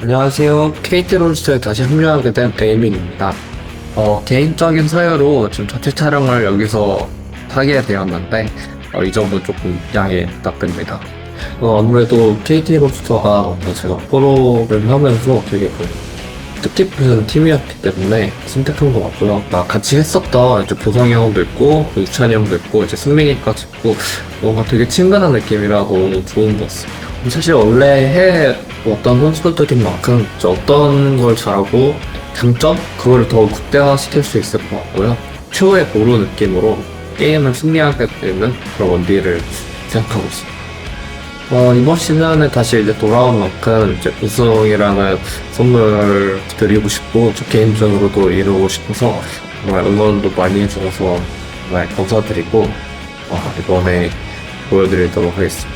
안녕하세요. 케이트 론스터에 다시 합류하게 된 데이밍입니다. 어, 개인적인 사유로 지금 자체 촬영을 여기서 하게 되었는데, 어, 이 점은 조금 양해 부탁드립니다. 어, 아무래도 KT 롤스터가 제가 포로를 하면서 되게 그 뜻깊은 팀이었기 때문에 선택한 것 같고요. 나 같이 했었던 이제 보성이 형도 있고, 그 유찬이 형도 있고, 이제 승민이까지 있고, 뭔가 되게 친근한 느낌이라고 좋은 것 같습니다. 사실 원래 해 어떤 선수들인 만큼 어떤 걸 잘하고 장점 그거를 더 극대화시킬 수 있을 것 같고요. 최후의 보루 느낌으로 게임을 승리하게 되는 그런 원딜을 생각하고 있습니다. 어, 이번 시즌에 다시 이제 돌아온 만큼 이제 우승이라는 선물 드리고 싶고 저 개인적으로도 이루고 싶어서 정말 응원도 많이 해주셔서 정말 감사드리고 어, 이번에 보여드리도록 하겠습니다.